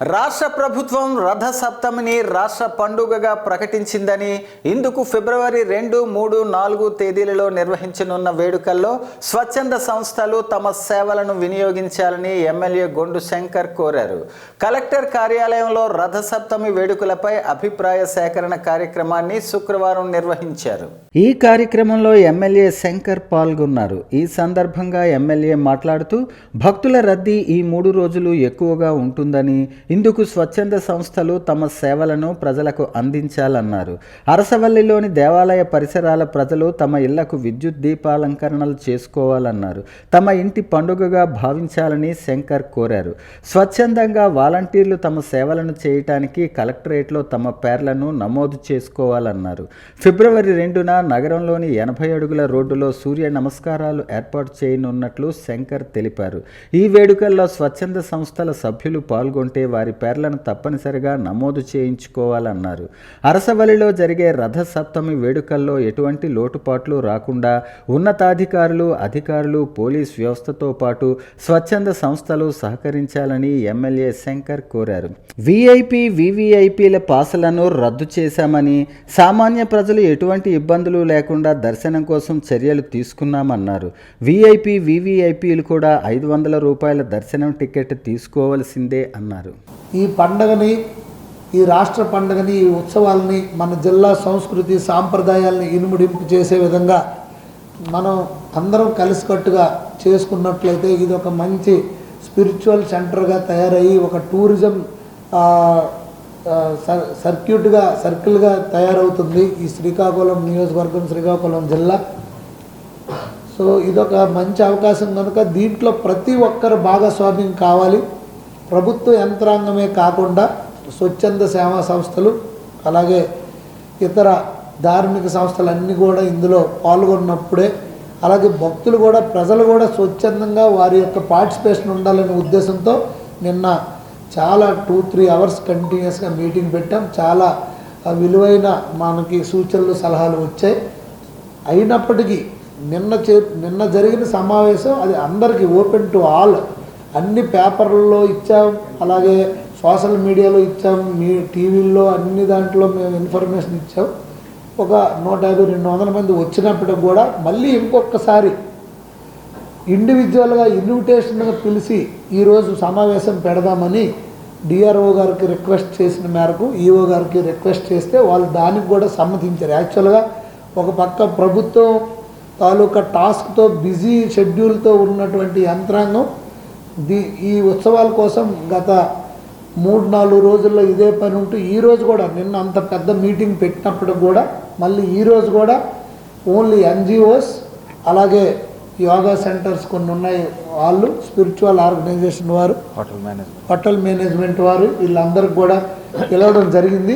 రాష్ట్ర ప్రభుత్వం రథ సప్తమిని రాష్ట్ర పండుగగా ప్రకటించిందని ఇందుకు ఫిబ్రవరి రెండు మూడు నాలుగు తేదీలలో నిర్వహించనున్న వేడుకల్లో స్వచ్ఛంద సంస్థలు తమ సేవలను వినియోగించాలని ఎమ్మెల్యే గొండు శంకర్ కోరారు. కలెక్టర్ కార్యాలయంలో రథ సప్తమి వేడుకలపై అభిప్రాయ సేకరణ కార్యక్రమాన్ని శుక్రవారం నిర్వహించారు. ఈ కార్యక్రమంలో ఎమ్మెల్యే శంకర్ పాల్గొన్నారు. ఈ సందర్భంగా ఎమ్మెల్యే మాట్లాడుతూ భక్తుల రద్దీ ఈ మూడు రోజులు ఎక్కువగా ఉంటుందని ఇందుకు స్వచ్ఛంద సంస్థలు తమ సేవలను ప్రజలకు అందించాలన్నారు. అరసవల్లిలోని దేవాలయ పరిసరాల ప్రజలు తమ ఇళ్ళకు విద్యుత్ దీపాలంకరణలు చేసుకోవాలన్నారు. తమ ఇంటి పండుగగా భావించాలని శంకర్ కోరారు. స్వచ్ఛందంగా వాలంటీర్లు తమ సేవలను చేయటానికి కలెక్టరేట్లో తమ పేర్లను నమోదు చేసుకోవాలన్నారు. ఫిబ్రవరి రెండున నగరంలోని ఎనభై అడుగుల రోడ్డులో సూర్య నమస్కారాలు ఏర్పాటు చేయనున్నట్లు శంకర్ తెలిపారు. ఈ వేడుకల్లో స్వచ్ఛంద సంస్థల సభ్యులు పాల్గొంటే వారి వారి పేర్లను తప్పనిసరిగా నమోదు చేయించుకోవాలన్నారు. అరసవల్లిలో జరిగే రథ సప్తమి వేడుకల్లో ఎటువంటి లోటుపాట్లు రాకుండా ఉన్నతాధికారులు అధికారులు పోలీస్ వ్యవస్థతో పాటు స్వచ్ఛంద సంస్థలు సహకరించాలని ఎమ్మెల్యే శంకర్ కోరారు. విఐపి వివిఐపీల పాసులను రద్దు చేశామని సామాన్య ప్రజలు ఎటువంటి ఇబ్బందులు లేకుండా దర్శనం కోసం చర్యలు తీసుకున్నామన్నారు. విఐపి వివిఐపీలు కూడా ఐదు వందల రూపాయల దర్శనం టికెట్ తీసుకోవలసిందే అన్నారు. ఈ పండగని ఈ రాష్ట్ర పండగని ఈ ఉత్సవాలని మన జిల్లా సంస్కృతి సాంప్రదాయాలని ఇనుముడింపు చేసే విధంగా మనం అందరం కలిసికట్టుగా చేసుకున్నట్లయితే ఇది ఒక మంచి స్పిరిచువల్ సెంటర్గా తయారయ్యి ఒక టూరిజం సర్క్యూట్గా సర్కిల్గా తయారవుతుంది ఈ శ్రీకాకుళం నియోజకవర్గం శ్రీకాకుళం జిల్లా. సో ఇదొక మంచి అవకాశం కనుక దీంట్లో ప్రతి ఒక్కరు భాగస్వామ్యం కావాలి. ప్రభుత్వ యంత్రాంగమే కాకుండా స్వచ్ఛంద సేవా సంస్థలు అలాగే ఇతర ధార్మిక సంస్థలు అన్నీ కూడా ఇందులో పాల్గొన్నప్పుడే అలాగే భక్తులు కూడా ప్రజలు కూడా స్వచ్ఛందంగా వారి యొక్క పార్టిసిపేషన్ ఉండాలనే ఉద్దేశంతో నిన్న చాలా టూ త్రీ అవర్స్ కంటిన్యూస్గా మీటింగ్ పెట్టాం. చాలా విలువైన మనకి సూచనలు సలహాలు వచ్చాయి. అయినప్పటికీ నిన్న చే నిన్న జరిగిన సమావేశం అది అందరికీ ఓపెన్ టు ఆల్. అన్ని పేపర్లలో ఇచ్చాం అలాగే సోషల్ మీడియాలో ఇచ్చాం మీ టీవీల్లో అన్ని దాంట్లో మేము ఇన్ఫర్మేషన్ ఇచ్చాం. ఒక నూట యాభై రెండు వందల మంది వచ్చినప్పటికి కూడా మళ్ళీ ఇంకొకసారి ఇండివిజువల్గా ఇన్విటేషన్గా పిలిచి ఈరోజు సమావేశం పెడదామని డిఆర్ఓ గారికి రిక్వెస్ట్ చేసిన మేరకు ఈఓ గారికి రిక్వెస్ట్ చేస్తే వాళ్ళు దానికి కూడా సమ్మతించారు. యాక్చువల్గా ఒక పక్క ప్రభుత్వం తాలూకా టాస్క్తో బిజీ షెడ్యూల్తో ఉన్నటువంటి యంత్రాంగం ది ఈ ఉత్సవాల కోసం గత మూడు నాలుగు రోజుల్లో ఇదే పని ఉంటూ ఈ రోజు కూడా నిన్న అంత పెద్ద మీటింగ్ పెట్టినప్పుడు కూడా మళ్ళీ ఈ రోజు కూడా ఓన్లీ ఎన్జిఓస్ అలాగే యోగా సెంటర్స్ కొన్ని ఉన్నాయి. వాళ్ళు స్పిరిచువల్ ఆర్గనైజేషన్ వారు హోటల్ మేనేజ్మెంట్. హోటల్ మేనేజ్మెంట్ వారు వీళ్ళందరికీ కూడా పిలవడం జరిగింది.